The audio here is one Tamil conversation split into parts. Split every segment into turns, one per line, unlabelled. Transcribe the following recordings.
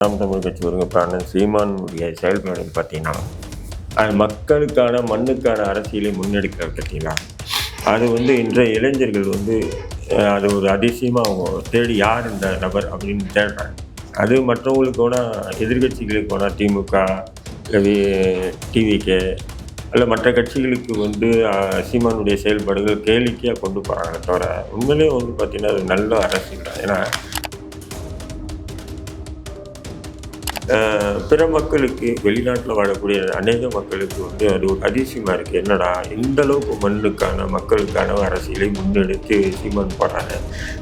நாம் தமிழ் கட்சி ஒருங்கிணைப்பாளர் சீமானுடைய செயல்பாடுகள் பார்த்தீங்கன்னா அது மக்களுக்கான மண்ணுக்கான அரசியலை முன்னெடுக்கிறது பார்த்தீங்களா? அது வந்து இன்றைய இளைஞர்கள் வந்து அது ஒரு அதிசயமாக அவங்க தேடி யார் இந்த நபர் அப்படின்னு தேடுறாங்க. அது மற்றவங்களுக்கு போனால் எதிர்கட்சிகளுக்கு போனால் திமுக இல்லை டிவிகே அல்ல மற்ற கட்சிகளுக்கு வந்து சீமானுடைய செயல்பாடுகள் கேளிக்கையாக கொண்டு போகிறாங்க தவிர உண்மையிலேயே வந்து பார்த்திங்கன்னா அது நல்ல அரசியல் தான். ஏன்னா பிற மக்களுக்கு வெளிநாட்டில் வாழக்கூடிய அநேக மக்களுக்கு வந்து அது ஒரு அதிசயமாக இருக்குது என்னடா இந்த அளவுக்கு மண்ணுக்கான மக்களுக்கான அரசியலை முன்னெடுத்து சீமான் போடுறாங்க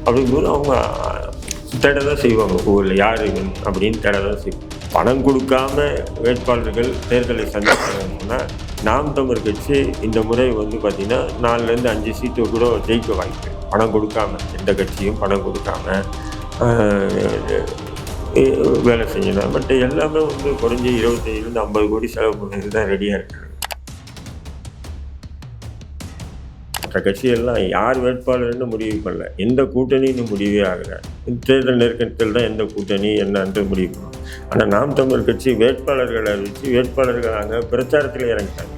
அப்படிங்கும்போது அவங்க தேட தான் செய்வாங்க ஊரில் யார் இவன் அப்படின்னு தேட தான் செய்வாங்க. பணம் கொடுக்காம வேட்பாளர்கள் தேர்தலை சந்திச்சாங்கன்னா நாம் தமிழ் கட்சி இந்த முறை வந்து பார்த்திங்கன்னா நாலுலேருந்து அஞ்சு சீட்டு கூட ஜெயிக்க வாய்ப்பு பணம் கொடுக்காம எந்த கட்சியும் பணம் கொடுக்காம வேலை செய்யலாம் பட் எல்லாமே வந்து குறைஞ்சி இருபத்தஞ்சிலேருந்து ஐம்பது கோடி செலவு பண்ணது தான் ரெடியாக இருக்காங்க மற்ற கட்சியெல்லாம் யார் வேட்பாளர்னு முடிவு பண்ணல. எந்த கூட்டணின்னு முடிவே ஆகலை. தேர்தல் நெருக்கத்தில் தான் எந்த கூட்டணி என்னன்ட்டு முடிவு. பண்ணும் ஆனால் நாம் தமிழ் கட்சி வேட்பாளர்களை அறிவித்து வேட்பாளர்கள் அங்கே பிரச்சாரத்தில் இறங்கிட்டாங்க.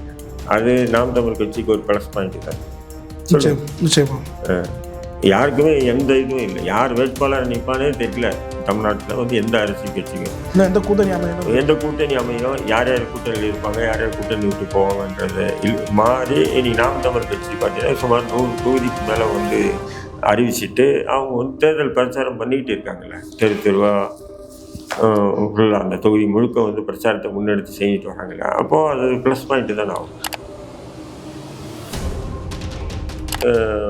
அது நாம் தமிழ் கட்சிக்கு ஒரு ப்ளஸ் பாயிண்ட் தான்.
நிச்சயமா
யாருக்குமே எந்த இதுவும் இல்லை. யார் வேட்பாளர் நிற்பானே தெரியல. தமிழ்நாட்டில் வந்து எந்த அரசியல் கட்சிக்கும்
இன்னும் எந்த கூட்டணி அமையணும்?
எந்த கூட்டணி அமையும்? யார் யார் கூட்டணியில் இருப்பாங்க? யார் யார் கூட்டணி விட்டு போவாங்கன்றது மாறி இனி நாம் தமிழ் கட்சி பார்த்தீங்கன்னா சுமார் நூறு தொகுதிக்கு மேலே வந்து அறிவிச்சிட்டு அவங்க வந்து தேர்தல் பிரச்சாரம் பண்ணிக்கிட்டு இருக்காங்கல்ல. தெரு தெருவா ஃபுல்லாக அந்த தொகுதி முழுக்க வந்து பிரச்சாரத்தை முன்னெடுத்து செஞ்சுட்டு வராங்கல்ல. அப்போது அது ப்ளஸ் பாயிண்ட்டு தானே ஆகும்.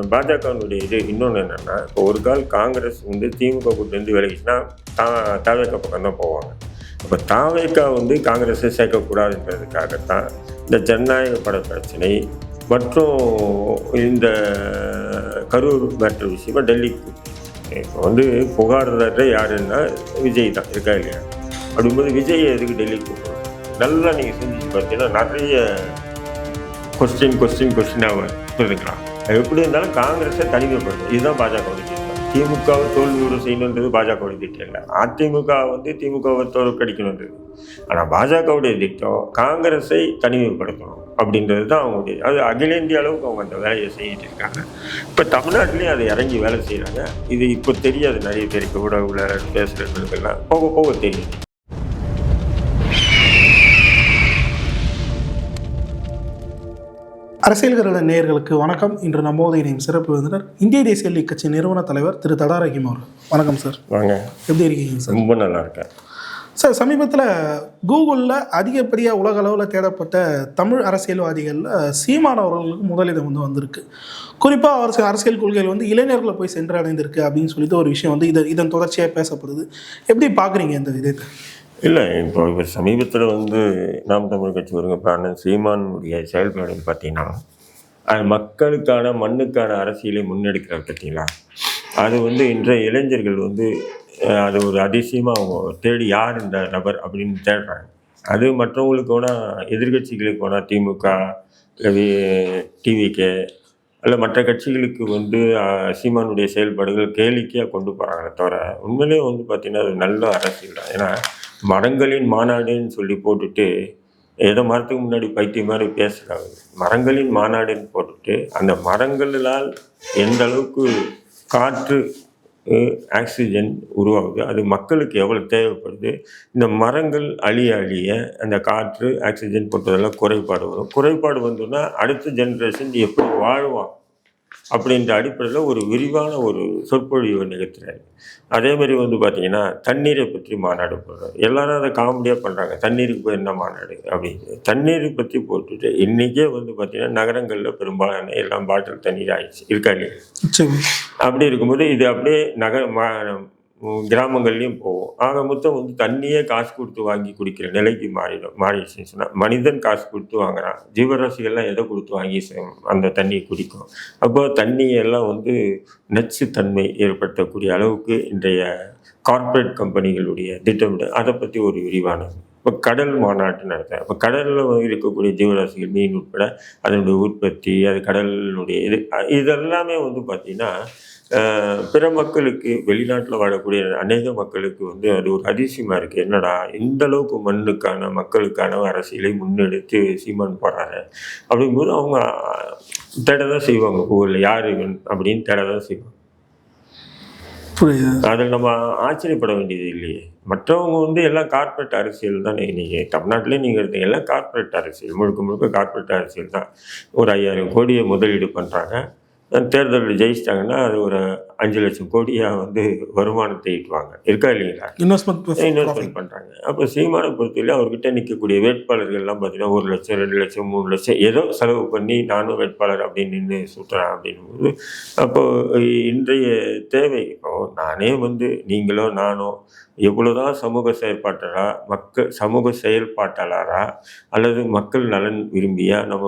பாஜகவினுடைய இது இன்னொன்று என்னென்னா இப்போ ஒரு கால் காங்கிரஸ் வந்து திமுக கூட்டிலேருந்து விலகிச்சுன்னா தா தாவேக்கா பக்கம் தான் போவாங்க. இப்போ தாவேக்கா வந்து காங்கிரஸை சேர்க்கக்கூடாதுன்றதுக்காகத்தான் இந்த ஜனநாயக பட பிரச்சனை மற்றும் இந்த கரூர் மற்ற விஷயமா டெல்லிக்கு இப்போ வந்து புகார்தாரே யாருன்னா விஜய் தான் இருக்கா இல்லையா? அப்படிங்கும்போது விஜய் எதுக்கு டெல்லிக்கு நல்லா நீங்கள் செஞ்சு பார்த்தீங்கன்னா நிறைய கொஸ்டின் கொஸ்டின் கொஸ்டினாக இருக்கலாம் எப்படி இருந்தாலும் காங்கிரஸை தனிமைப்படுத்தும். இதுதான் பாஜகவுடைய திட்டம். திமுகவை தோல்வியோடு செய்யணுன்றது பாஜகவுடைய திட்டம் இல்லை. அதிமுக வந்து திமுகவை தோற்கடிக்கணுன்றது. ஆனால் பாஜகவுடைய திட்டம் காங்கிரஸை தனிமைப்படுத்தணும் அப்படின்றது தான் அவங்களுடைய அது அகில இந்திய அளவுக்கு அவங்க அந்த வேலையை செஞ்சுட்டு இருக்காங்க. இப்போ தமிழ்நாட்டிலையும் அதை இறங்கி வேலை செய்கிறாங்க இது இப்போ தெரியாது. நிறைய பேருக்கு ஊடகவில் பேசுகிறவங்களுக்கெல்லாம் போக போக தெரியும்
அரசியல்கள நேயர்களுக்கு வணக்கம். இன்று நம்மோது இணையும் சிறப்பு விருந்தினர் இந்திய தேசிய லீக் கட்சி நிறுவன தலைவர் திரு தடா ரஹீம் அவர் வணக்கம் சார்.
வாங்க.
எப்படி இருக்கீங்க சார்?
ரொம்ப நல்லா இருக்கேன்
சார் சமீபத்தில் கூகுளில் அதிகப்படியாக உலக அளவில் தேடப்பட்ட தமிழ் அரசியல்வாதிகளில் சீமான் அவர்களுக்கு முதலிடம் வந்து வந்திருக்கு. குறிப்பாக அவர் சில அரசியல் கொள்கைகள் வந்து இளைஞர்களை போய் சென்றடைந்திருக்கு அப்படின்னு சொல்லிட்டு ஒரு விஷயம் வந்து இது இதன் தொடர்ச்சியாக பேசப்படுது. எப்படி பார்க்குறீங்க இந்த விதத்தை?
இல்லை இப்போ இப்போ சமீபத்தில் வந்து நாம் தமிழ் கட்சி ஒருங்கிணைப்பாளர் சீமானுடைய செயல்பாடு பார்த்தீங்கன்னா அது மக்களுக்கான மண்ணுக்கான அரசியலை முன்னெடுக்கிறார் பார்த்தீங்களா? அது வந்து இன்றைய இளைஞர்கள் வந்து அது ஒரு அதிசயமாக அவங்க தேடி யார் இந்த நபர் அப்படின்னு தேடுறாங்க. அது மற்றவங்களுக்கு வேணால் எதிர்கட்சிகளுக்கு வேணால் திமுக டிவிகே அல்ல மற்ற கட்சிகளுக்கு வந்து சீமானுடைய செயல்பாடுகள் கேளிக்கையாக கொண்டு போகிறாங்க தவிர உண்மையிலேயே வந்து பார்த்திங்கன்னா அது நல்ல அரசியல் தான். ஏன்னா மரங்களின் மாநாடுன்னு சொல்லி போட்டுட்டு ஏதோ மரத்துக்கு முன்னாடி பைத்தியம் மாதிரி பேசுகிறாங்க மரங்களின் மாநாடுன்னு போட்டுட்டு அந்த மரங்களால் எந்த அளவுக்கு காற்று ஆக்சிஜன் உருவாகுது. அது மக்களுக்கு எவ்வளோ தேவைப்படுது? இந்த மரங்கள் அழிய அழிய அந்த காற்று ஆக்சிஜன் போட்டதெல்லாம் குறைபாடு வரும். குறைபாடு வந்தோன்னா அடுத்த ஜென்ரேஷன் எப்படி வாழ்வான் அப்படின்ற அடிப்படையில் ஒரு விரிவான ஒரு சொற்பொழிவு நிகழ்த்துறாரு. அதே மாதிரி வந்து பார்த்தீங்கன்னா தண்ணீரை பற்றி மாநாடு போடுறாரு எல்லாரும் அதை காமெடியாக பண்ணுறாங்க தண்ணீருக்கு போய் என்ன மாநாடு அப்படின்னு. தண்ணீரை பற்றி போட்டுட்டு இன்றைக்கே வந்து பார்த்தீங்கன்னா நகரங்களில் பெரும்பாலான எல்லாம் பாட்டில் தண்ணீர் ஆயிடுச்சு. இருக்கா இல்லையா?
நிச்சயமா.
அப்படி இருக்கும்போது இது அப்படியே நகர மா கிராமங்கள்லேயும் போகும் ஆக மொத்தம் வந்து தண்ணியே காசு கொடுத்து வாங்கி குடிக்கிற நிலைக்கு மாறிடும் மாறிடுச்சுன்னு சொன்னால் மனிதன் காசு கொடுத்து வாங்குறான். ஜீவராசிகள்லாம் எதை கொடுத்து வாங்கி அந்த தண்ணியை குடிக்கும்? அப்போ தண்ணியெல்லாம் வந்து நச்சுத்தன்மை ஏற்படுத்தக்கூடிய அளவுக்கு இன்றைய கார்ப்பரேட் கம்பெனிகளுடைய திட்டமிட அதை பற்றி ஒரு விரிவானது இப்போ கடல் மாநாட்டு நடத்த இப்போ கடலில் இருக்கக்கூடிய ஜீவராசிகள் மீன் உட்பட அதனுடைய உற்பத்தி அது கடலினுடைய இது இதெல்லாமே வந்து பார்த்திங்கன்னா பிற மக்களுக்கு வெளிநாட்டில் வாழக்கூடிய அநேக மக்களுக்கு வந்து அது ஒரு அதிசயமாக இருக்குது என்னடா இந்த அளவுக்கு மண்ணுக்கான மக்களுக்கான அரசியலை முன்னெடுத்து சீமான் போகிறாரு அப்படிங்கும்போது அவங்க தேட தான் செய்வாங்க. ஊரில் யார் அப்படின்னு தேட தான் செய்வாங்க.
புரியுது.
அதில் நம்ம ஆச்சரியப்பட வேண்டியது இல்லையே. மற்றவங்க வந்து எல்லாம் கார்ப்பரேட் அரசியல் தானே. இன்றைக்கி தமிழ்நாட்டிலே நீங்கள் இருந்தீங்க எல்லாம் கார்ப்பரேட் அரசியல். முழுக்க முழுக்க கார்ப்பரேட் அரசியல் தான். ஒரு ஐயாயிரம் கோடியை முதலீடு பண்ணுறாங்க தேர்தலில் ஜெயிச்சிட்டாங்கன்னா அது ஒரு அஞ்சு லட்சம் கோடியாக வந்து வருமானத்தை ஈட்டுவாங்க. இருக்கா இல்லைங்களா?
இன்வெஸ்ட்மெண்ட்
இன்வெஸ்ட்மெண்ட் பண்ணுறாங்க அப்போ சீமானை பொறுத்தவரை அவர்கிட்ட நிற்கக்கூடிய வேட்பாளர்கள்லாம் பார்த்தீங்கன்னா ஒரு லட்சம் ரெண்டு லட்சம் மூணு லட்சம் ஏதோ செலவு பண்ணி நானும் வேட்பாளர் அப்படின்னு நின்று சுற்றுறேன் அப்படின்னும்போது அப்போது இன்றைய தேவை. இப்போ நானே வந்து நீங்களோ நானோ எவ்வளோதான் சமூக செயற்பாட்டாளரா மக்கள் சமூக செயல்பாட்டாளரா அல்லது மக்கள் நலன் விரும்பியா நம்ம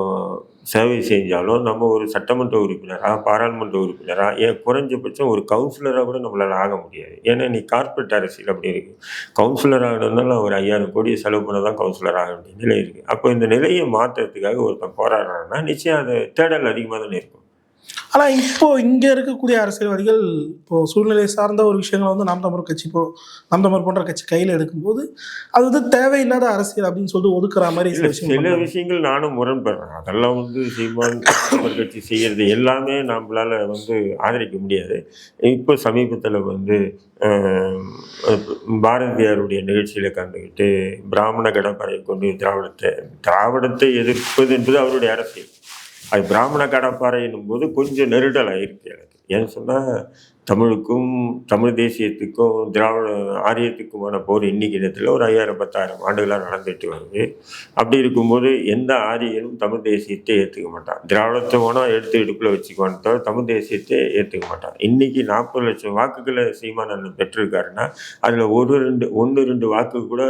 சேவை செஞ்சாலும் நம்ம ஒரு சட்டமன்ற உறுப்பினராக பாராளுமன்ற உறுப்பினராக ஏன் குறைஞ்சபட்சம் ஒரு கவுன்சிலராக கூட நம்மளால் ஆக முடியாது. ஏன்னா நீ கார்ப்பரேட் அரசியல் அப்படி இருக்கு. கவுன்சிலர் ஆகணும்னால ஒரு ஐயாயிரம் கோடி செலவு பண்ண தான் கவுன்சிலர் ஆக வேண்டிய நிலை இருக்குது அப்போ இந்த நிலையை மாற்றுறதுக்காக ஒருத்தன் போராடுறான்னா நிச்சயம் அது தேடல் அதிகமாக தானே இருக்கும்.
ஆனா இப்போ இங்க இருக்கக்கூடிய அரசியல்வாதிகள் இப்போ சூழ்நிலை சார்ந்த ஒரு விஷயங்களை வந்து நாம் தமிழர் கட்சி போ நாம் தமிழர் போன்ற கட்சி கையில எடுக்கும்போது அது வந்து தேவையில்லாத அரசியல் அப்படின்னு சொல்லிட்டு ஒதுக்குற மாதிரி சில.
விஷயங்கள் நானும் முரண்படுறேன். அதெல்லாம் வந்து சீமான் அவர் கட்சி செய்யறது எல்லாமே நம்மளால வந்து ஆதரிக்க முடியாது. இப்போ சமீபத்தில் வந்து பாரதியாருடைய நிகழ்ச்சியில் கலந்துக்கிட்டு பிராமண கடப்பறை கொண்டு திராவிடத்தை திராவிடத்தை எதிர்ப்பது என்பது அவருடைய அரசியல். அது பிராமண கடப்பாறை போது கொஞ்சம் நெருடல் ஆயிருக்கு எனக்கு. ஏன்னு சொன்னால் தமிழுக்கும் தமிழ் தேசியத்துக்கும் திராவிட ஆரியத்துக்குமான போர் இன்னைக்கு இடத்துல ஒரு ஐயாயிரம் பத்தாயிரம் ஆண்டுகளாக நடந்துட்டு வருது. அப்படி இருக்கும்போது எந்த ஆரியனும் தமிழ் தேசியத்தை ஏற்றுக்க மாட்டான். திராவிடத்தை வேணால் எடுத்து இடுப்பில் வச்சுக்குவான்னு தவிர தமிழ் தேசியத்தை ஏற்றுக்க மாட்டான். இன்னைக்கு நாற்பது லட்சம் வாக்குகளை சீமான் பெற்றிருக்காருன்னா அதில் ஒரு ரெண்டு ஒன்று ரெண்டு வாக்கு கூட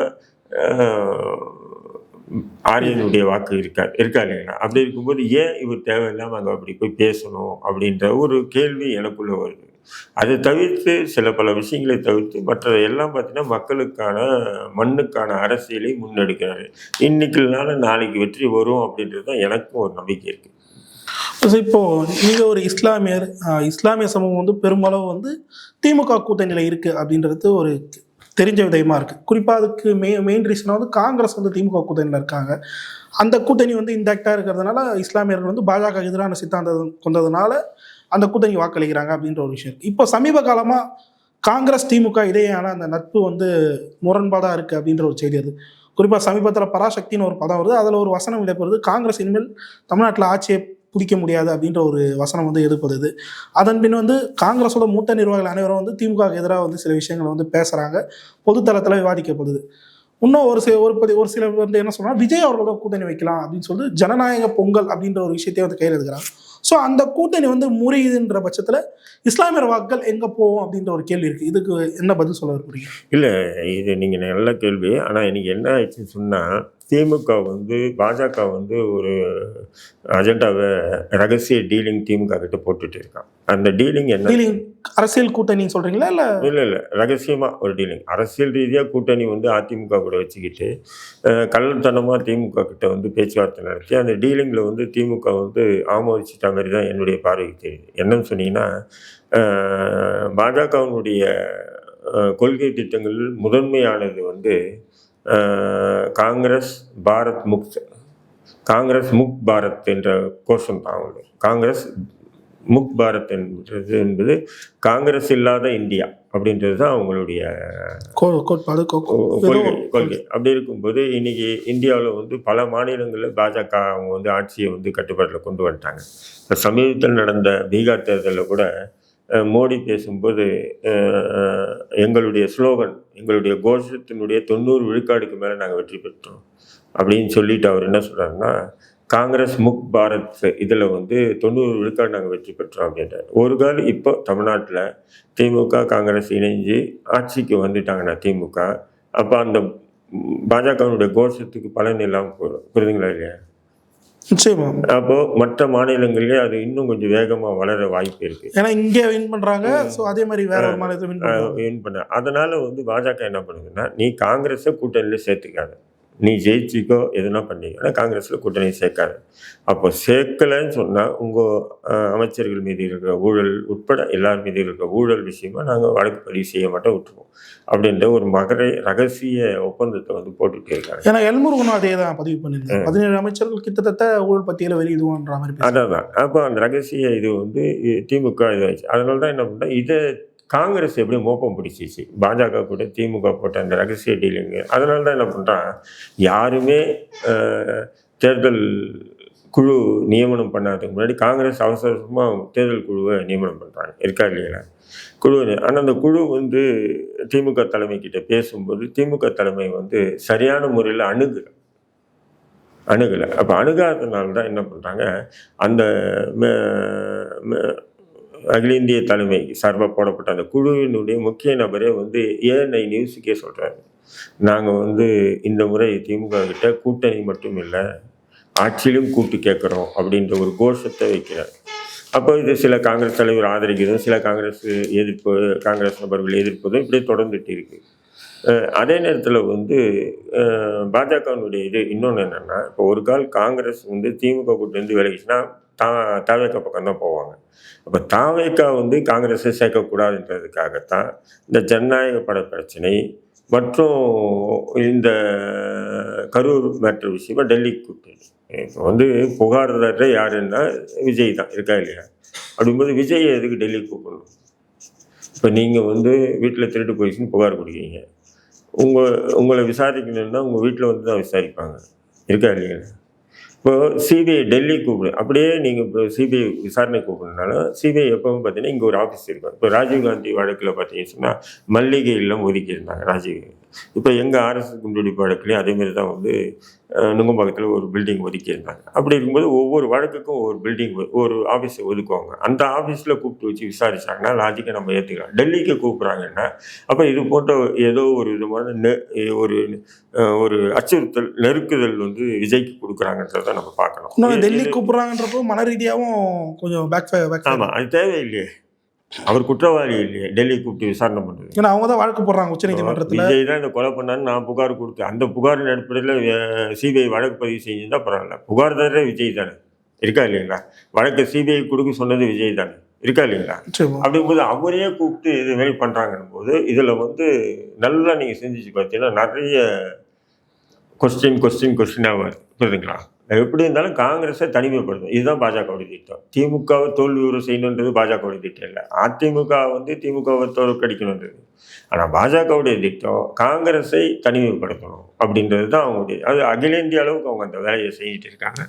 ஆரியனுடைய வாக்கு இருக்கா இருக்கா இல்லைங்களா? அப்படி இருக்கும்போது ஏன் இவர் தேவையில்லாமல் அங்கே அப்படி போய் பேசணும் அப்படின்ற ஒரு கேள்வி எனக்குள்ள வருது. அதை தவிர்த்து சில பல விஷயங்களை தவிர்த்து மற்ற எல்லாம் பார்த்தீங்கன்னா மக்களுக்கான மண்ணுக்கான அரசியலை முன்னெடுக்கிறாரு. இன்னைக்குனால நாளைக்கு வெற்றி வரும் அப்படின்றது தான் எனக்கும் ஒரு நம்பிக்கை இருக்குது
So, இப்போ நீங்கள் ஒரு இஸ்லாமியர் இஸ்லாமிய சமூகம் வந்து பெருமளவு வந்து திமுக கூட்டணியில் இருக்குது அப்படின்றது ஒரு தெரிஞ்ச விதயமா இருக்கு. குறிப்பா அதுக்கு மெய் மெயின் ரீசன் வந்து காங்கிரஸ் வந்து திமுக கூட்டணியில் இருக்காங்க. அந்த கூட்டணி வந்து இன்டாக்டா இருக்கிறதுனால இஸ்லாமியர்கள் வந்து பாஜக எதிரான சித்தாந்தம் கொண்டதுனால அந்த கூட்டணி வாக்களிக்கிறாங்க அப்படின்ற ஒரு விஷயம் இப்போ சமீப காலமா காங்கிரஸ் திமுக இடையேயான அந்த நட்பு வந்து முரண்பாடாக இருக்குது அப்படின்ற ஒரு செய்தி அது குறிப்பாக சமீபத்தில் பராசக்தின்னு ஒரு படம் வருது. அதில் ஒரு வசனம் இடப்படுது காங்கிரஸ் இனிமேல் தமிழ்நாட்டில் ஆட்சியை பிடிக்க முடியாது அப்படின்ற ஒரு வசனம் வந்து எதிர்ப்படுது அதன் பின் வந்து காங்கிரஸோட மூத்த நிர்வாகிகள் அனைவரும் வந்து திமுக எதிராக வந்து சில விஷயங்களை வந்து பேசுகிறாங்க பொதுத்தளத்தில் விவாதிக்கப்படுது. இன்னும் ஒரு சில ஒரு பதி- ஒரு சிலர் வந்து என்ன சொன்னால் விஜய் அவர்களோட கூட்டணி வைக்கலாம் அப்படின்னு சொல்லிட்டு ஜனநாயக பொங்கல் அப்படின்ற ஒரு விஷயத்தையும் வந்து கையில் எடுக்கிறாங்க. ஸோ அந்த கூட்டணி வந்து முறையுதுன்ற பட்சத்தில் இஸ்லாமியர் வாக்குகள் எங்கே போகும் அப்படின்ற ஒரு கேள்வி இருக்குது இதுக்கு என்ன பதில் சொல்ல விரும்புறீங்க?
இல்லை இது நீங்கள் நல்ல கேள்வி. ஆனால் இன்னைக்கு என்ன ஆயிடுச்சுன்னு சொன்னால் திமுக வந்து பாஜக வந்து ஒரு அஜெண்டாவை ரகசிய டீலிங் திமுக கிட்ட போட்டுட்டு இருக்கான். அந்த டீலிங் என்ன?
டீலிங் அரசியல் கூட்டணின்னு சொல்றீங்களா இல்லை?
இல்லை இல்லை. ரகசியமாக ஒரு டீலிங். அரசியல் ரீதியாக கூட்டணி வந்து அதிமுக கூட வச்சுக்கிட்டு கள்ளத்தனமாக திமுக கிட்ட வந்து பேச்சுவார்த்தை நடத்தி அந்த டீலிங்கில் வந்து திமுக வந்து ஆமோதிச்சிட்ட மாதிரி தான் என்னுடைய பார்வைக்கு தெரியுது. என்னன்னு சொன்னீங்கன்னா பாஜகவினுடைய கொள்கை திட்டங்கள் முதன்மையானது வந்து காங்கிரஸ் பாரத் முக்த் காங்கிரஸ் முக் பாரத் என்ற கோஷம் தான் அவங்களுக்கு காங்கிரஸ் முக் பாரத் என்பது என்பது காங்கிரஸ் இல்லாத இந்தியா அப்படின்றது தான் அவங்களுடைய
கோட்பாடு
கொள்கை கொள்கை. அப்படி இருக்கும்போது இன்னைக்கு இந்தியாவில் வந்து பல மாநிலங்களில் பாஜக அவங்க வந்து ஆட்சியை வந்து கட்டுப்பாட்டில் கொண்டு வந்துட்டாங்க. இப்போ சமீபத்தில் நடந்த பீகார் தேர்தலில் கூட மோடி பேசும்போது எங்களுடைய ஸ்லோகன் எங்களுடைய கோஷத்தினுடைய தொண்ணூறு விழுக்காடுக்கு மேலே நாங்கள் வெற்றி பெற்றோம். அப்படின்னு சொல்லிட்டு அவர் என்ன சொல்கிறாருன்னா காங்கிரஸ் முக் பாரத் இதில் வந்து தொண்ணூறு விழுக்காடு நாங்கள் வெற்றி பெற்றோம் அப்படின்ட்டு ஒரு கால் இப்போ தமிழ்நாட்டில் திமுக காங்கிரஸ் இணைஞ்சு ஆட்சிக்கு வந்துட்டாங்கன்னா திமுக அப்போ அந்த பாஜகவினுடைய கோஷத்துக்கு பலன் இல்லாமல் போயிடும். புரியுதுங்களா இல்லையா?
நிச்சயமா.
அப்போது மற்ற மாநிலங்களிலே அது இன்னும் கொஞ்சம் வேகமாக வளர வாய்ப்பு இருக்குது
ஏன்னா இங்கே வின் பண்றாங்க. ஸோ அதே மாதிரி வேற ஒரு வின் பண்றாங்க.
வின் பண்ண அதனால் வந்து பாஜக என்ன பண்ணுதுன்னா நீ காங்கிரஸை கூட்டணியில் சேர்த்துக்காத. நீ ஜெயிச்சிக்கோ எதுனா பண்ணிக்கோ ஆனால் காங்கிரஸில் கூட்டணி சேர்க்காது. அப்போ சேர்க்கலைன்னு சொன்னால் உங்கள் அமைச்சர்கள் மீது இருக்கிற ஊழல் உட்பட எல்லார் மீது இருக்கிற ஊழல் விஷயமா நாங்கள் வழக்கு பதிவு செய்ய மாட்டோம் விட்டுருவோம். அப்படின்ற ஒரு மகரை ரகசிய ஒப்பந்தத்தை வந்து போட்டுட்டு இருக்காங்க.
ஏன்னா எல்முருகனும் அதே தான் பதிவு பண்ணியிருந்தாங்க பதினேழு அமைச்சர்கள் கிட்டத்தட்ட ஊழல் பட்டியலை வெளியிடுவோன்ற மாதிரி.
அதான் தான் அப்போ அந்த ரகசிய இது வந்து திமுக இதாச்சு அதனால தான் என்ன பண்ணா இதை காங்கிரஸ் எப்படி மோப்பம் பிடிச்சிச்சு? பாஜக கூட திமுக போட்ட அந்த ரகசிய டீலிங்கு. அதனால தான் என்ன பண்ணுறான் யாருமே தேர்தல் குழு நியமனம் பண்ணாததுக்கு முன்னாடி காங்கிரஸ் அவசர அவசரமாக தேர்தல் குழுவை நியமனம் பண்ணுறாங்க இருக்கா இல்லைங்களா குழு ஆனால் அந்த குழு வந்து திமுக தலைமைக்கிட்ட பேசும்போது திமுக தலைமை வந்து சரியான முறையில் அணுகு அணுகலை. அப்போ அணுகாததுனால தான் என்ன பண்ணுறாங்க அந்த ம- அகில இந்திய தலைமை சார்பாக போடப்பட்ட அந்த குழுவினுடைய முக்கிய நபரே வந்து ஏஎன்ஐ நியூஸுக்கே சொல்கிறாங்க நாங்கள் வந்து இந்த முறை திமுக கிட்ட கூட்டணி மட்டும் இல்லை ஆட்சியிலும் கூட்டு கேட்குறோம் அப்படின்ற ஒரு கோஷத்தை வைக்கிறார். அப்போ இது சில காங்கிரஸ் தலைவர் ஆதரிக்கிறதும் சில காங்கிரஸ் எதிர்ப்பு காங்கிரஸ் நபர்கள் எதிர்ப்பதும் இப்படி தொடர்ந்துட்டு இருக்குது அதே நேரத்தில் வந்து பாஜகவினுடைய இது இன்னொன்று என்னென்னா இப்போ ஒரு கால் காங்கிரஸ் வந்து திமுக கூட்டிலேருந்து விலகிச்சுன்னா தா தாவேக்கா பக்கம் தான் போவாங்க. அப்போ தாவேக்கா வந்து காங்கிரஸை சேர்க்கக்கூடாதுன்றதுக்காகத்தான் இந்த ஜனநாயக பட பிரச்சனை மற்றும் இந்த கரூர் மேட்ரு விஷயமா டெல்லிக்கு கூப்பிட்டு இப்போ வந்து புகார்தார யாருன்னா விஜய் தான் இருக்கா இல்லையா? அப்படிங்கும்போது விஜய் எதுக்கு டெல்லிக்கு கூப்பிடணும் இப்போ நீங்கள் வந்து வீட்டில் திருட்டு போயிடுச்சுன்னு புகார் கொடுக்கீங்க உங்கள் உங்களை விசாரிக்கணும்னா உங்கள் வீட்டில் வந்து தான் விசாரிப்பாங்க. இருக்கா இல்லைங்களா இப்போ சிபிஐ டெல்லி கூப்பிடு அப்படியே நீங்கள் இப்போ சிபிஐ விசாரணை கூப்பிடுனாலும் சிபிஐ எப்பவும் பார்த்தீங்கன்னா இங்கே ஒரு ஆஃபீஸ் இருக்கும். இப்போ ராஜீவ்காந்தி வழக்கில் பார்த்தீங்கன்னா மல்லிகை இல்லம் ஒதுக்கியிருந்தாங்க ராஜீவ் இப்போ எங்கள் ஆர்எஸ் குண்டுவெடிப்பு வழக்குலையும் அதேமாரி தான் வந்து நுங்கம்பாக்கத்தில் ஒரு பில்டிங் ஒதுக்கி இருந்தாங்க அப்படி இருக்கும்போது ஒவ்வொரு வழக்குக்கும் ஒவ்வொரு பில்டிங் ஒரு ஆஃபீஸை ஒதுக்குவாங்க. அந்த ஆஃபீஸில் கூப்பிட்டு வச்சு விசாரிச்சாங்கன்னா லாஜிக்கை நம்ம ஏற்றுக்கலாம் டெல்லிக்கு கூப்பிட்றாங்கன்னா அப்போ இது போன்ற ஏதோ ஒரு விதமான நெ ஒரு ஒரு அச்சுறுத்தல் நெருக்குதல் வந்து விஜய்க்கு கொடுக்குறாங்கன்றத நம்ம பார்க்கணும்.
டெல்லி கூப்பிடுறாங்கன்றப்போ மன ரீதியாகவும் கொஞ்சம் பேக் பேக்
ஆமாம் அது தேவையில்லையே. அவர் குற்றவாளி இல்லையே டெல்லி கூப்பிட்டு விசாரணை பண்ணுறது
ஏன்னா அவங்க தான் வழக்கு போடுறாங்க உச்சநீதிமன்றத்தில்.
விஜய் தான் இந்த கொலை பண்ணான்னு நான் புகார் கொடுத்தேன். அந்த புகாரின் அடிப்படையில் சிபிஐ வழக்கு பதிவு செஞ்சிருந்தா பரவாயில்ல. புகார்தாரே விஜய் தானே. இருக்கா இல்லைங்களா? வழக்கு சிபிஐ கொடுக்க சொன்னது விஜய் தானே. இருக்கா இல்லைங்களா? அப்படிங்கும்போது அவரே கூப்பிட்டு இது மாரி பண்ணுறாங்கன்னும் போது இதில் வந்து நல்லா நீங்கள் சிந்திச்சு பார்த்தீங்கன்னா நிறைய கொஸ்டின் கொஸ்டின் கொஸ்டினாக வருது. புரியுதுங்களா? எப்படி இருந்தாலும் காங்கிரஸை தனிமைப்படுத்தும் இதுதான் பாஜகவுடைய திட்டம். திமுகவை தோல்வி உறு செய்யணுன்றது பாஜகவுடைய திட்டம் இல்லை. அதிமுக வந்து திமுகவை தோற்கடிக்கணுன்றது. ஆனால் பாஜகவுடைய திட்டம் காங்கிரஸை தனிமைப்படுத்தணும் அப்படின்றது தான் அவங்களுடைய அது அகில இந்திய அளவுக்கு அவங்க அந்த வேலையை செஞ்சுட்டு இருக்காங்க.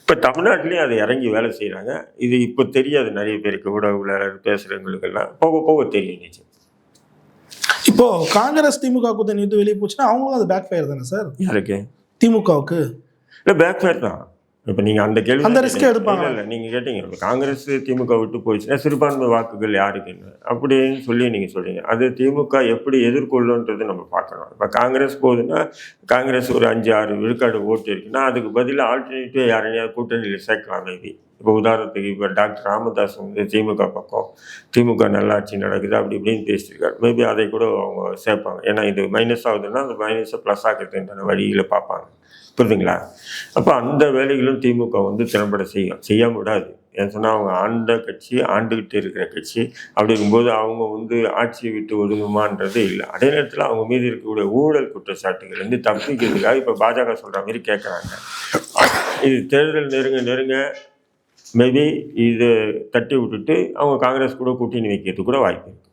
இப்போ தமிழ்நாட்டிலையும் அதை இறங்கி வேலை செய்கிறாங்க இது இப்போ தெரியாது. நிறைய பேருக்கு ஊடக பேசுகிறவங்களுக்கெல்லாம் போக போக தெரியும் நிச்சயம்.
இப்போ காங்கிரஸ் திமுக கூட்டணி விட்டு வெளியே போச்சுன்னா அவங்களும் அது பேக் ஃபயர் தானே சார்?
யாருக்கு?
திமுகவுக்கு.
இல்லை பேக் ஃபேர் தான். இப்போ நீங்கள் அந்த கேள்வி
அந்த risk எடுப்பாங்க.
இல்லை நீங்கள் கேட்டீங்க. காங்கிரஸ் திமுக விட்டு போயிடுச்சுன்னா சிறுபான்மை வாக்குகள் யாருக்குன்னு அப்படின்னு சொல்லி நீங்கள் சொல்றீங்க. அது திமுக எப்படி எதிர்கொள்ளுன்றது நம்ம பார்க்கணும். இப்போ காங்கிரஸ் போகுதுன்னா காங்கிரஸ் ஒரு அஞ்சு ஆறு விழுக்காடு ஓட்டு இருக்குன்னா அதுக்கு பதிலாக ஆல்டர்னேட்டிவ் யாரையாவது கூட்டணியில் சேர்க்கலாம் மேபி இப்போ உதாரணத்துக்கு இப்போ டாக்டர் ராமதாஸ் வந்து திமுக பக்கம். திமுக நல்லாட்சி நடக்குது அப்படி இப்படின்னு பேசியிருக்காரு. மேபி அதை கூட அவங்க சேர்ப்பாங்க. ஏன்னா இது மைனஸ் ஆகுதுன்னா அந்த மைனஸை ப்ளஸ் ஆக்கிறதுன்ற வழியில் பார்ப்பாங்க. புரியுதுங்களா அப்போ அந்த வேலைகளும் திமுக வந்து திறம்பட செய்யும் செய்யாமல் விடாது. ஏன்னு சொன்னால் அவங்க ஆண்ட கட்சி ஆண்டுகிட்டு இருக்கிற கட்சி. அப்படி இருக்கும்போது அவங்க வந்து ஆட்சியை விட்டு ஒதுங்குமான்றது இல்லை. அதே நேரத்தில் அவங்க மீது இருக்கக்கூடிய ஊழல் குற்றச்சாட்டுகள் வந்து தப்பிக்கிறதுக்காக இப்போ பாஜக சொல்கிற மாதிரி கேட்குறாங்க இது தேர்தல் நெருங்க நெருங்க மேபி இது தட்டி விட்டுட்டு அவங்க காங்கிரஸ் கூட கூட்டணி வைக்கிறதுக்கு கூட வாய்ப்பு இருக்கு.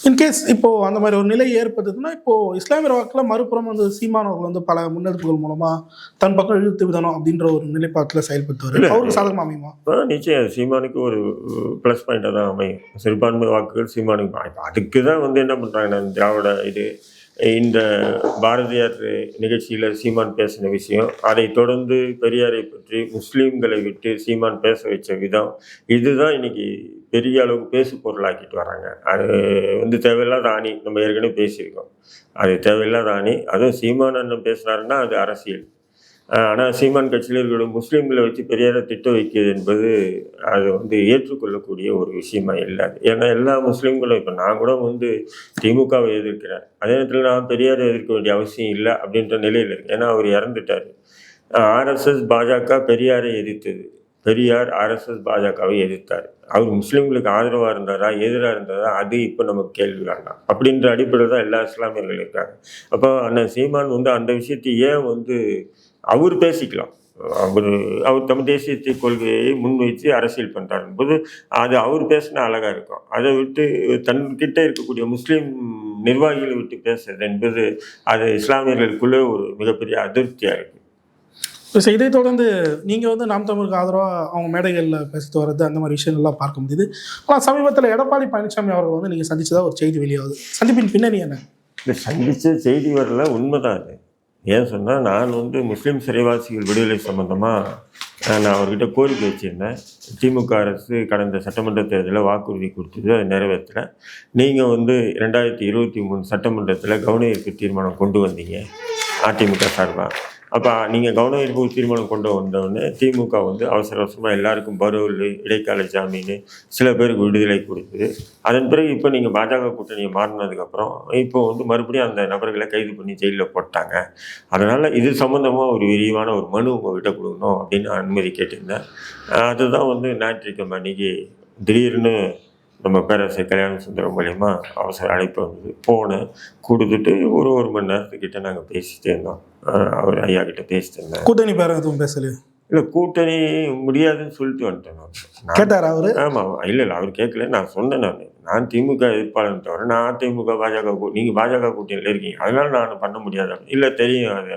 இன்கேஸ் இப்போ அந்த மாதிரி ஒரு நிலை ஏற்பட்டதுன்னா இப்போ இஸ்லாமிய வாக்கில் மறுபுறம் வந்து சீமானவர்கள் வந்து பல முன்னெடுப்புகள் மூலமா தன் பக்கம் இழுத்து விடணும் அப்படின்ற ஒரு நிலைப்பாட்டில் செயல்படுத்துவார் அவருக்கு சாதகமா அமையுமா?
நிச்சயம். சீமானுக்கு ஒரு ப்ளஸ் பாயிண்டாக தான் அமையும். சிறுபான்மை வாக்குகள் சீமானுக்கு அதுக்கு தான் வந்து என்ன பண்ணுறாங்கன்னா திராவிட இது இந்த பாரதியார் நிகழ்ச்சியில் சீமான் பேசின விஷயம் அதை தொடர்ந்து பெரியாரை பற்றி முஸ்லீம்களை விட்டு சீமான் பேச வச்ச விதம் இதுதான் இன்னைக்கு பெரிய அளவுக்கு பேசு பொருளாக்கிட்டு வராங்க. அது வந்து தேவையில்லாத ஆணி நம்ம ஏற்கனவே பேசியிருக்கோம். அது தேவையில்லாத ஆணி. அதுவும் சீமான் அண்ணன் பேசுனாருன்னா அது அரசியல். ஆனால் சீமான் கட்சியில் இருக்கிற முஸ்லீம்களை வச்சு பெரியாரை திட்ட வைக்கிறது என்பது அது வந்து ஏற்றுக்கொள்ளக்கூடிய ஒரு விஷயமா இல்லாது ஏன்னா எல்லா முஸ்லீம்களும் இப்போ நான் கூட வந்து திமுகவை எதிர்க்கிறேன். அதே நேரத்தில் நான் பெரியாரை எதிர்க்க வேண்டிய அவசியம் இல்லை அப்படின்ற நிலையில் இருக்கு ஏன்னா அவர் இறந்துட்டார். ஆர்எஸ்எஸ் பாஜக பெரியாரை எதிர்த்தது. பெரியார் ஆர்எஸ்எஸ் பாஜகவை எதிர்த்தார். அவர் முஸ்லீம்களுக்கு ஆதரவாக இருந்தாரா எதிராக இருந்தாரா அது இப்போ நமக்கு கேள்வி வேண்டாம். அப்படின்ற அடிப்படையில் தான் எல்லா இஸ்லாமியர்கள் இருக்காங்க. அப்போ அண்ணன் சீமான் வந்து அந்த விஷயத்தை ஏன் வந்து அவர் பேசிக்கலாம்? அவர் அவர் தமிழ் தேசியத்தை கொள்கையை முன்வைத்து அரசியல் பண்ணுறார் என்பது அது அவர் பேசினா அழகாக இருக்கும். அதை விட்டு தன்கிட்ட இருக்கக்கூடிய முஸ்லீம் நிர்வாகிகளை விட்டு பேசுறது என்பது அது இஸ்லாமியர்களுக்குள்ளே ஒரு மிகப்பெரிய அதிருப்தியாக இருக்குது
இப்போ இதை தொடர்ந்து நீங்கள் வந்து நாம் தமிழுக்கு ஆதரவாக அவங்க மேடைகளில் பேசிட்டு வர்றது அந்த மாதிரி விஷயங்கள்லாம் பார்க்க முடியுது. ஆனால் சமீபத்தில் எடப்பாடி பழனிசாமி அவர்கள் வந்து நீங்கள் சந்திச்சதா ஒரு செய்தி வெளியாகுது. சந்திப்பின் பின்னணி என்ன?
இல்லை சந்தித்த செய்தி வரல உண்மைதான் அது. ஏன் சொன்னால் நான் வந்து முஸ்லீம் சிறைவாசிகள் விடுதலை சம்மந்தமாக நான் அவர்கிட்ட கோரிக்கை வச்சுருந்தேன். திமுக அரசு கடந்த சட்டமன்ற தேர்தலில் வாக்குறுதி கொடுத்தது அதை நிறைவேற்றல. நீங்கள் வந்து ரெண்டாயிரத்தி இருபத்தி மூணு சட்டமன்றத்தில் கவன ஈர்ப்பு தீர்மானம் கொண்டு வந்தீங்க அதிமுக சார்பாக அப்போ நீங்கள் கவன ஈர்ப்பு தீர்மானம் கொண்டு வந்தவொடனே திமுக வந்து அவசர அவசரமாக எல்லாருக்கும் பரோல் இடைக்கால ஜாமீன் சில பேருக்கு விடுதலை கொடுக்குது. அதன் பிறகு இப்போ நீங்கள் பாஜக கூட்டணியை மாறினதுக்கப்புறம் இப்போ வந்து மறுபடியும் அந்த நபர்களை கைது பண்ணி ஜெயிலில் போட்டாங்க. அதனால் இது சம்மந்தமாக ஒரு விரிவான ஒரு மனு உங்கள்கிட்ட கொடுக்கணும் அப்படின்னு அனுமதி கேட்டிருந்தேன். அதுதான் வந்து ஞாயிற்றுக்கிழமை அன்னைக்கு திடீர்னு நம்ம பேரரசர் கல்யாண சுந்தரம் மூலயமா அவசர அழைப்பு வந்தது. போனேன் கொடுத்துட்டு ஒரு ஒரு மணி நேரத்துக்கிட்ட நாங்கள் பேசிட்டே இருந்தோம். அவர் ஐயா கிட்ட பேசிட்டு இருந்தேன்.
கூட்டணி பேர எதுவும் பேசலையே
இல்லை கூட்டணி முடியாதுன்னு சொல்லிட்டு வந்துட்டேன்
கேட்டார் அவரு?
ஆமாம் இல்லை இல்லை அவர் கேட்கல நான் சொன்னேன் நான். நான் திமுக எதிர்ப்பாளன் தவிர நான் அதிமுக பாஜக நீங்கள் பாஜக கூட்டணியில் இருக்கீங்க. அதனால நான் பண்ண முடியாது. இல்லை தெரியும் அது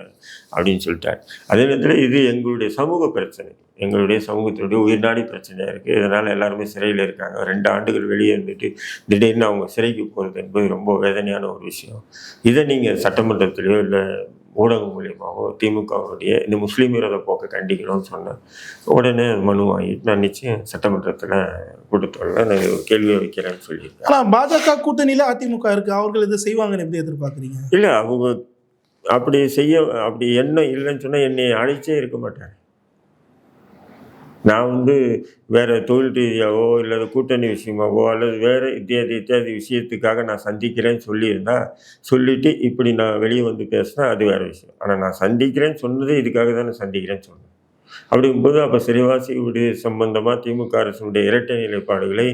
அப்படின்னு சொல்லிட்டார். அதே நேரத்தில் இது எங்களுடைய சமூக பிரச்சனை. எங்களுடைய சமூகத்தினுடைய உயிர்நாடி பிரச்சனையாக இருக்குது இதனால் எல்லாருமே சிறையில் இருக்காங்க. ரெண்டு ஆண்டுகள் வெளியே இருந்துட்டு திடீர்னு அவங்க சிறைக்கு போகிறது என்பது ரொம்ப வேதனையான ஒரு விஷயம். இதை நீங்கள் சட்டமன்றத்திலேயோ இல்லை ஊடகம் மூலியமாகவோ திமுகவுடைய இந்த முஸ்லீம் விரோத போக்கை கண்டிக்கணும்னு சொன்னேன் உடனே மனு வாங்கிட்டு நான் நிச்சயம் சட்டமன்றத்தில் கொடுத்தோம்ல நான் ஒரு கேள்வியை வைக்கிறேன்னு சொல்லியிருக்கேன்.
ஆனால் பாஜக கூட்டணியில் அதிமுக இருக்கு. அவர்கள் இதை செய்வாங்கன்னு எப்படி எதிர்பார்க்குறீங்க?
இல்லை அவங்க அப்படி செய்ய அப்படி எண்ணம் இல்லைன்னு சொன்னால் என்னை அழைச்சே இருக்க மாட்டாங்க நான் வந்து வேறு தொழில் ரீதியாகவோ இல்லை கூட்டணி விஷயமாவோ அல்லது வேறு இத்தியாதி இத்தியாதி விஷயத்துக்காக நான் சந்திக்கிறேன்னு சொல்லியிருந்தா சொல்லிவிட்டு இப்படி நான் வெளியே வந்து பேசினா அது வேறு விஷயம். ஆனால் நான் சந்திக்கிறேன்னு சொன்னதே இதுக்காக தான் நான் சந்திக்கிறேன்னு சொன்னேன். அப்படிங்கும்போது அப்போ சிறைவாசியுடைய சம்பந்தமாக திமுக அரசுடைய இரட்டை நிலைப்பாடுகளை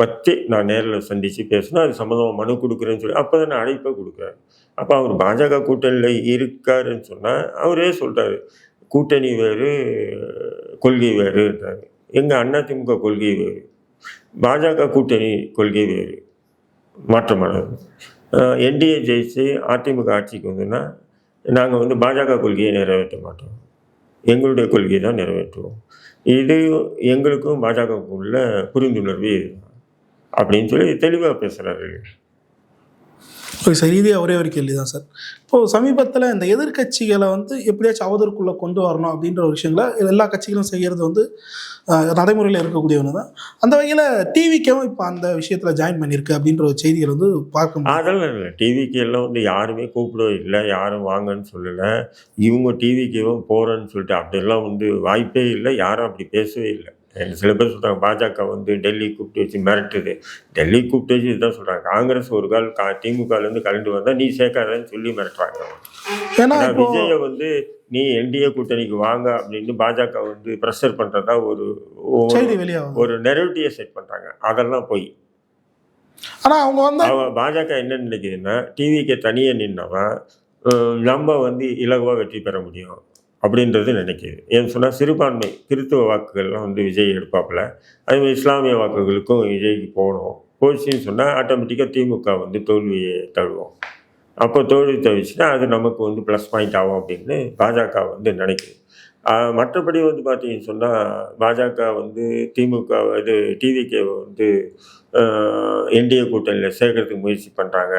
பற்றி நான் நேரில் சந்தித்து பேசினா அது சம்மந்தமாக மனு கொடுக்குறேன்னு சொல்லி அப்போ தான் நான் அழைப்பை கொடுக்குறேன். அப்போ அவர் பாஜக கூட்டணியில் இருக்காருன்னு சொன்னால் அவரே சொல்கிறாரு கூட்டணி வேறு கொள்கை வேறுன்றாரு எங்கள் அதிமுக கொள்கை வேறு பாஜக கூட்டணி கொள்கை வேறு மாற்றமானது. என்டிஏ ஜெயிச்சு அதிமுக ஆட்சிக்கு வந்துன்னா நாங்கள் வந்து பாஜக கொள்கையை நிறைவேற்ற மாட்டோம். எங்களுடைய கொள்கையை தான் நிறைவேற்றுவோம். இது எங்களுக்கும் பாஜகவுக்கும் உள்ள புரிந்துணர்வு இதுதான். அப்படின்னு சொல்லி தெளிவாக பேசுகிறாரு
ஓகே சார். இதே ஒரே ஒரு கேள்வி தான் சார். இப்போது சமீபத்தில் இந்த எதிர்க்கட்சிகளை வந்து எப்படியாச்சும் அவதற்குள்ளே கொண்டு வரணும் அப்படின்ற ஒரு விஷயங்களை எல்லா கட்சிகளும் செய்கிறது வந்து நடைமுறையில் இருக்கக்கூடிய ஒன்று தான். அந்த வகையில் டிவிக்கும் இப்போ அந்த விஷயத்தில் ஜாயின் பண்ணியிருக்கு அப்படின்ற ஒரு செய்திகள் வந்து பார்க்க
அதெல்லாம் இல்லை டிவிக்கு எல்லாம் வந்து யாருமே கூப்பிடவே இல்லை யாரும் வாங்கன்னு சொல்லலை. இவங்க டிவிக்கு போகிறேன்னு சொல்லிட்டு அப்படியெல்லாம் வந்து வாய்ப்பே இல்லை. யாரும் அப்படி பேசவே இல்லை. சில பேர் சொல்கிறாங்க பாஜக வந்து டெல்லி கூப்பிட்டு வச்சு மிரட்டுது. டெல்லி கூப்பிட்டு வச்சு இதுதான் சொல்கிறாங்க காங்கிரஸ் ஒரு கால் கா திமுகலேருந்து கலந்து வந்தால் நீ சேர்க்காதன்னு சொல்லி மிரட்டுறாங்க.
ஏன்னா
விஜயை வந்து நீ என்டிஏ கூட்டணிக்கு வாங்க அப்படின்னு பாஜக வந்து ப்ரெஷர் பண்ணுறதா ஒரு ஒரு- நெரட்டியை செட் பண்ணுறாங்க அதெல்லாம் போய்.
ஆனால் அவங்க வந்து
அவன் பாஜக என்ன நினைக்குதுன்னா டிவிக்கு தனியாக நின்னவன் நம்ம வந்து இலகுவாக வெற்றி பெற முடியும். அப்படின்றது நினைக்கிது ஏன்னு சொன்னால் சிறுபான்மை கிறித்துவ வாக்குகள்லாம் வந்து விஜய் எடுப்பாப்புல. அதேமாதிரி இஸ்லாமிய வாக்குகளுக்கும் விஜய்க்கு போகணும். போச்சுன்னு சொன்னால் ஆட்டோமேட்டிக்காக திமுக வந்து தோல்வியை தழுவோம். அப்போ தோல்வி தவிச்சுன்னா அது நமக்கு வந்து ப்ளஸ் பாயிண்ட் ஆகும் அப்படின்னு பாஜக வந்து நினைக்குது மற்றபடி வந்து பார்த்தீங்கன்னு சொன்னால் பாஜக வந்து திமுக இது டிவிகே வந்து என்டிஏ கூட்டணியில் சேர்க்கறதுக்கு முயற்சி பண்ணுறாங்க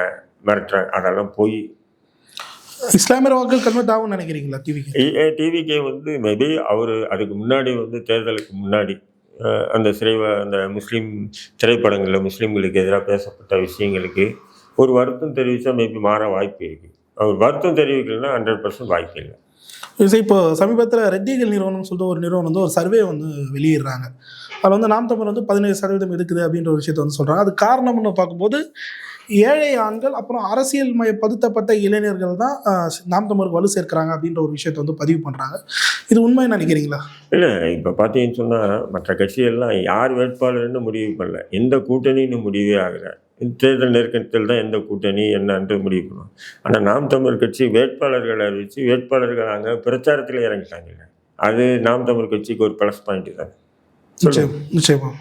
மிரட்டுறாங்க. அதெல்லாம் போய்
இஸ்லாமியர் வாக்குகள் கன்வெர்ட் நினைக்கிறீங்களா டிவிக்கு
டிவிகே வந்து மேபி அவர் அதுக்கு முன்னாடி வந்து தேர்தலுக்கு முன்னாடி அந்த சிறை அந்த முஸ்லீம் திரைப்படங்களில் முஸ்லீம்களுக்கு எதிராக பேசப்பட்ட விஷயங்களுக்கு ஒரு வருத்தம் தெரிவித்தா மேபி மாற வாய்ப்பு இருக்குது அவர் வருத்தம் தெரிவிக்கலைன்னா ஹண்ட்ரட் பர்சன்ட் வாய்ப்பு இல்லை.
இப்போ சமீபத்தில் ரெட்டிகள் நிறுவனம் சொல்லிட்டு ஒரு நிறுவனம் வந்து ஒரு சர்வே வந்து வெளியிடுறாங்க. அதில் வந்து நாம் தமிழ் வந்து பதினேழு சதவீதம் இருக்குது அப்படின்ற ஒரு விஷயத்தை வந்து சொல்கிறாங்க அது காரணம்னு பார்க்கும்போது ஏழை ஆண்கள் அப்புறம் அரசியல் மயப்படுத்தப்பட்ட இளைஞர்கள் தான் நாம் தமிழுக்கு வலு சேர்க்கிறாங்க அப்படின்ற ஒரு விஷயத்தை வந்து பதிவு பண்ணுறாங்க இது உண்மை நினைக்கிறீங்களா?
இல்லை இப்போ பார்த்தீங்கன்னு சொன்னால் மற்ற கட்சிகள்லாம் யார் வேட்பாளர்னு முடிவு பண்ணல. எந்த கூட்டணின்னு முடிவே ஆகலை. தேர்தல் நெருக்கத்தில் தான் எந்த கூட்டணி என்னன்ட்டு முடிவு பண்ணுவோம் ஆனால் நாம் தமிழ் கட்சி வேட்பாளர்களை அறிவித்து வேட்பாளர்கள் அங்கே பிரச்சாரத்தில் இறங்கிட்டாங்கல்ல அது நாம் தமிழ் கட்சிக்கு ஒரு ப்ளஸ் பாயிண்ட் தான்.
நிச்சயமா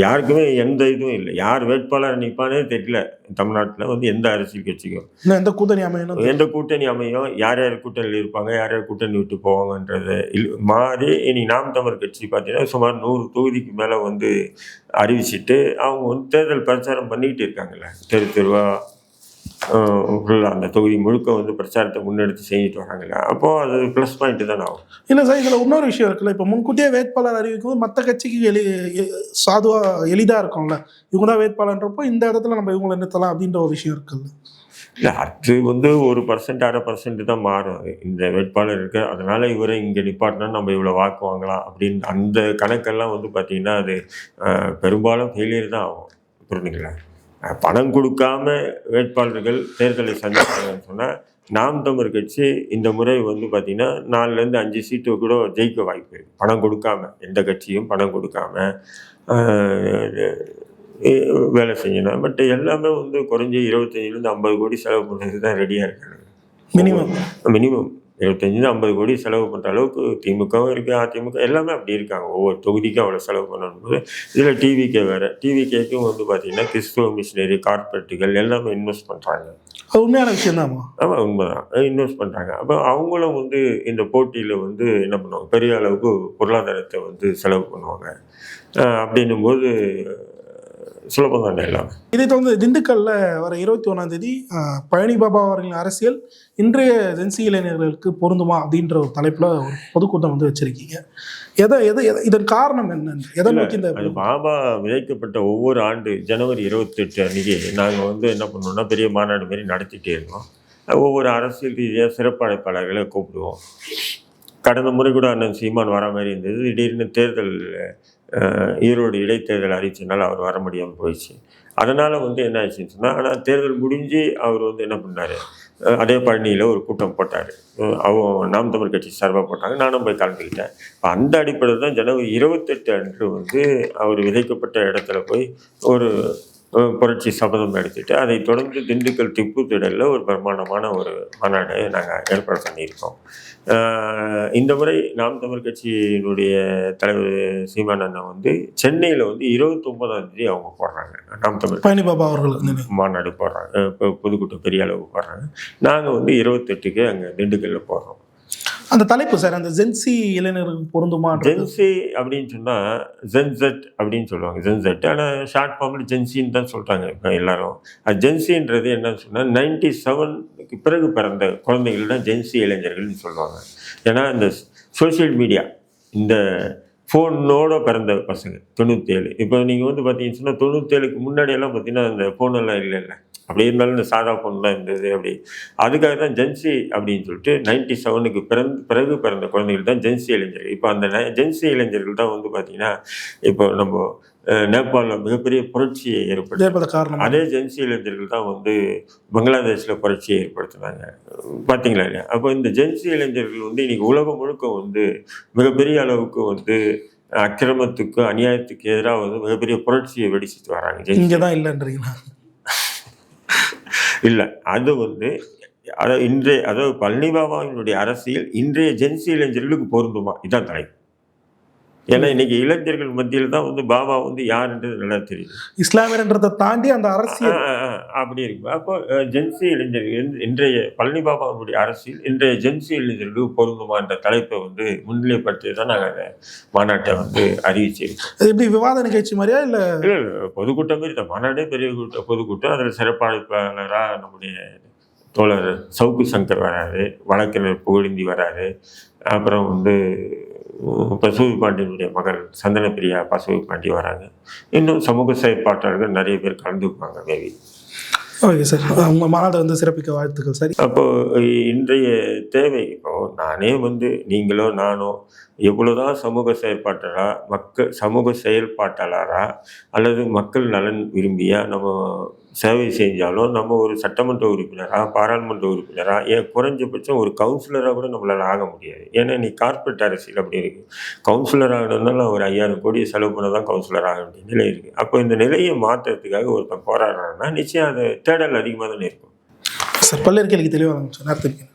யாருக்குமே எந்த இதுவும் இல்லை. யார் வேட்பாளர் நிற்பானே தெரியல. தமிழ்நாட்டில் வந்து எந்த அரசியல் கட்சிக்கும்.
எந்த கூட்டணி அமையணும்
எந்த கூட்டணி அமையும் யார் யார் கூட்டணியில் இருப்பாங்க யார் யார் கூட்டணி விட்டு போவாங்கன்றது மாறி இனி நாம் தமிழ் கட்சி பார்த்தீங்கன்னா சுமார் நூறு தொகுதிக்கு மேலே வந்து அறிவிச்சிட்டு அவங்க வந்து தேர்தல் பிரச்சாரம் பண்ணிக்கிட்டு இருக்காங்கல்ல. தெரு தெருவா ஃபுல்லாக அந்த தொகுதி முழுக்க வந்து பிரச்சாரத்தை முன்னெடுத்து செஞ்சுட்டு வராங்கல்ல. அப்போது அது ப்ளஸ் பாயிண்ட் தானே ஆகும்?
இல்லை சார் இதில் இன்னொரு விஷயம் இருக்குல்ல. இப்போ முன்கூட்டியே வேட்பாளர் அறிவிக்கும் மற்ற கட்சிக்கு எளி சாதுவாக எளிதாக இருக்கும்ல. இவங்க தான் வேட்பாளர்ன்றப்போ இந்த இடத்துல நம்ம இவங்களை நிறுத்தலாம் அப்படின்ற ஒரு விஷயம் இருக்குல்ல.
இல்லை அது வந்து ஒரு பர்சன்ட் அரை பர்சன்ட் தான் மாறும். இந்த வேட்பாளர் இருக்கு. அதனால இவரை இங்கே நிப்பாட்டினா நம்ம இவ்வளோ வாக்கு வாங்கலாம் அப்படின்னு அந்த கணக்கெல்லாம் வந்து பார்த்தீங்கன்னா அது பெரும்பாலும் ஃபெயிலியர் தான் ஆகும். புரிஞ்சுங்களா பணம் கொடுக்காம வேட்பாளர்கள் தேர்தலை சந்திச்சாங்கன்னு சொன்னால் நாம் தமிழ் கட்சி இந்த முறை வந்து பார்த்தீங்கன்னா நாலுலேருந்து அஞ்சு சீட்டு கூட ஜெயிக்க வாய்ப்பு இருக்கு. பணம் கொடுக்காம எந்த கட்சியும் பணம் கொடுக்காம வேலை செய்யணும். பட் எல்லாமே வந்து குறைஞ்சி இருபத்தஞ்சிலேருந்து ஐம்பது கோடி செலவு பண்ணுறது தான் ரெடியாக இருக்காங்க.
மினிமம்
மினிமம் இருபத்தஞ்சிலேருந்து ஐம்பது கோடி செலவு பண்ணுற அளவுக்கு திமுகவும் இருக்குது அதிமுக எல்லாமே அப்படி இருக்காங்க. ஒவ்வொரு தொகுதிக்கும் அவ்வளோ செலவு பண்ணணும் போது இதில் டிவிக்கே வேறு. டிவிக்கேக்கும் வந்து பார்த்திங்கன்னா கிறிஸ்துவ மிஷினரி கார்பரேட்டுகள் எல்லாமே இன்வெஸ்ட் பண்ணுறாங்க
உண்மையான விஷயம் தான்
ஆமாம் உண்மைதான் இன்வெஸ்ட் பண்ணுறாங்க அப்போ அவங்களும் வந்து இந்த போட்டியில் வந்து என்ன பண்ணுவாங்க? பெரிய அளவுக்கு பொருளாதாரத்தை வந்து செலவு பண்ணுவாங்க. அப்படின்னும் போது சுலபம் தானே எல்லாம்
இதை தொடர்ந்து திண்டுக்கல்ல வர இருபத்தி ஒன்றாம் தேதி பழனி பாபா அவர்களின் அரசியல் இன்றைய ஜென்சி இளைஞர்களுக்கு பொருந்துமா அப்படின்ற ஒரு தலைப்பில் ஒரு பொதுக்கூட்டம் வந்து வச்சிருக்கீங்க. எதை எதை இதன் காரணம் என்ன எதை நோக்கி இந்த
பாபா விதைக்கப்பட்ட ஒவ்வொரு ஆண்டு ஜனவரி இருபத்தெட்டு அன்னைக்கு நாங்கள் வந்து என்ன பண்ணோம்னா பெரிய மாநாடு மாரி நடத்திட்டே இருக்கோம் ஒவ்வொரு அரசியல் ரீதியாக சிறப்பு அழைப்பாளர்களை கூப்பிடுவோம். கடந்த முறை கூட அண்ணன் சீமான் வர மாதிரி இருந்தது. திடீர்னு தேர்தல் ஈரோடு இடைத்தேர்தல் அறிவிச்சனால அவர் வர முடியாமல் போயிடுச்சு. அதனால் வந்து என்ன ஆச்சுன்னு சொன்னால் ஆனால் தேர்தல் முடிஞ்சு அவர் வந்து என்ன பண்ணார்? அதே பழனியில் ஒரு கூட்டம் போட்டார். அவங்க நாம் தமிழ் கட்சி சார்பாக போட்டாங்க. நானும் போய் கலந்துக்கிட்டேன். இப்போ அந்த அடிப்படையில் தான் ஜனவரி இருபத்தெட்டு அன்று வந்து அவர் விதைக்கப்பட்ட இடத்துல போய் ஒரு புரட்சி சபதம் எடுத்துட்டு அதை தொடர்ந்து திண்டுக்கல் திப்பு திடலில் ஒரு பிரம்மாண்டமான ஒரு மாநாடு நாங்கள் ஏற்பாடு பண்ணியிருக்கோம். இந்த முறை நாம் தமிழ் கட்சியினுடைய தலைவர் சீமான் அண்ணன் வந்து சென்னையில் வந்து இருபத்தொம்போதாம் தேதி அவங்க போடுறாங்க. நாம் தமிழ்
பழனி பாபா அவர்களுக்கு நினை-
மாநாடு போடுறாங்க. பொதுக்கூட்டம் பெரிய அளவு போடுறாங்க. நாங்கள் வந்து இருபத்தெட்டுக்கு அங்கே திண்டுக்கல்ல போடுறோம்.
அந்த தலைப்பு சார் அந்த ஜென்சி இளைஞர்களுக்கு பொருந்துமா
ஜென்சி அப்படின்னு சொன்னால் ஜென்செட் அப்படின்னு சொல்லுவாங்க. ஜென்செட் ஆனால் ஷார்ட் ஃபார்மில் ஜென்சின்னு தான் சொல்கிறாங்க இப்போ எல்லாரும். அது ஜென்சின்றது என்னன்னு சொன்னால் நைன்டி செவனுக்கு பிறகு பிறந்த குழந்தைகள் தான் ஜென்சி இளைஞர்கள்னு சொல்லுவாங்க. ஏன்னா இந்த சோஷியல் மீடியா இந்த ஃபோனோட பிறந்த பசங்க தொண்ணூற்றேழு இப்போ நீங்கள் வந்து பார்த்தீங்கன்னு சொன்னால் தொண்ணூற்றேழுக்கு முன்னாடியெல்லாம் பார்த்தீங்கன்னா அந்த ஃபோனெல்லாம் இல்லை இல்லை அப்படி இருந்தாலும் இந்த சாதா ஃபோன்லாம் இருந்தது அப்படி. அதுக்காக தான் ஜென்சி அப்படின்னு சொல்லிட்டு நைன்டி செவனுக்கு பிறந்து பிறகு பிறந்த குழந்தைகள் தான் ஜென்சி இளைஞர்கள். இப்போ அந்த ஜென்சி இளைஞர்கள் தான் வந்து பார்த்தீங்கன்னா இப்போ நம்ம நேபாளில் மிகப்பெரிய புரட்சியை ஏற்படுத்தி
ஏற்பட காரணம்?
அதே ஜென்சி இளைஞர்கள் தான் வந்து பங்களாதேஷில் புரட்சியை ஏற்படுத்தினாங்க பார்த்தீங்களா இல்லையா? அப்போ இந்த ஜென்சி இளைஞர்கள் வந்து இன்னைக்கு உலகம் முழுக்க வந்து மிகப்பெரிய அளவுக்கு வந்து அக்கிரமத்துக்கு அநியாயத்துக்கு எதிராக வந்து மிகப்பெரிய புரட்சியை வெடிச்சிட்டு வராங்க
இங்கே தான் இல்லைன்றீங்களா?
இல்லை அது வந்து அதாவது இன்றைய அதாவது பழனி பாபாவினுடைய அரசியல் இன்றைய ஜென்சி இளைஞர்களுக்கு பொருந்துமா? இதான் தலைப்பு ஏன்னா இன்னைக்கு இளைஞர்கள் மத்தியில் தான் வந்து பாபா வந்து யாருன்றது நல்லா தெரியுது.
இஸ்லாமியன்றதை தாண்டி அந்த அரசியல்.
அப்படி இருக்கு. அப்போ ஜென்சி இளைஞர்கள் இன்- இன்றைய பழனி பாபாவுடைய அரசியல் இன்றைய ஜென்சி இளைஞர்களுக்கு பொருந்துமா என்ற தலைப்பை வந்து முன்னிலைப்படுத்தி தான் நாங்கள் அந்த மாநாட்டை வந்து அறிவிச்சிருக்கோம்.
அது எப்படி விவாத நிகழ்ச்சி மாதிரியா இல்லை?
இல்லை பொதுக்கூட்டம் மாரி தான். மாநாடே பெரிய கூட்டம் பொதுக்கூட்டம். அதில் சிறப்பாளராக நம்முடைய தோழர் சவுக்கு சங்கர் வராரு வழக்கறிஞர் புகழேந்தி வராரு. அப்புறம் வந்து பசுவி பாண்டியனுடைய மகள் சந்தன பிரியா பசுவி பாண்டி வராங்க. இன்னும் சமூக செயற்பாட்டாளர்கள் நிறைய பேர் கலந்துக்குவாங்க மேபி.
ஓகே சார் உங்கள் மாநாட்டை வந்து சிறப்பிக்க வாழ்த்துக்கள் சார்
அப்போது இன்றைய தேவை இப்போது நானே வந்து நீங்களோ நானோ எவ்வளோதான் சமூக செயற்பாட்டாளரா மக்கள் சமூக செயல்பாட்டாளரா அல்லது மக்கள் நலன் விரும்பியா நம்ம சேவை செஞ்சாலும் நம்ம ஒரு சட்டமன்ற உறுப்பினராக பாராளுமன்ற உறுப்பினராக ஏன் குறைஞ்சபட்சம் ஒரு கவுன்சிலராக கூட நம்மளால் ஆக முடியாது. ஏன்னா நீ கார்ப்பரேட் அரசியல் அப்படி இருக்குது கவுன்சிலர் ஆகணும்னா ஒரு ஐயாயிரம் கோடி செலவு பண்ண தான் கவுன்சிலர் ஆக வேண்டிய நிலை இருக்குது அப்போ இந்த நிலையை மாற்றுறதுக்காக ஒருத்தன் போராடுறாங்கன்னா நிச்சயம் அது தேடல் அதிகமாக தானே இருக்கும்.
சார் பல்வேறு கேள்விக்கு தெளிவாக சொன்னார்.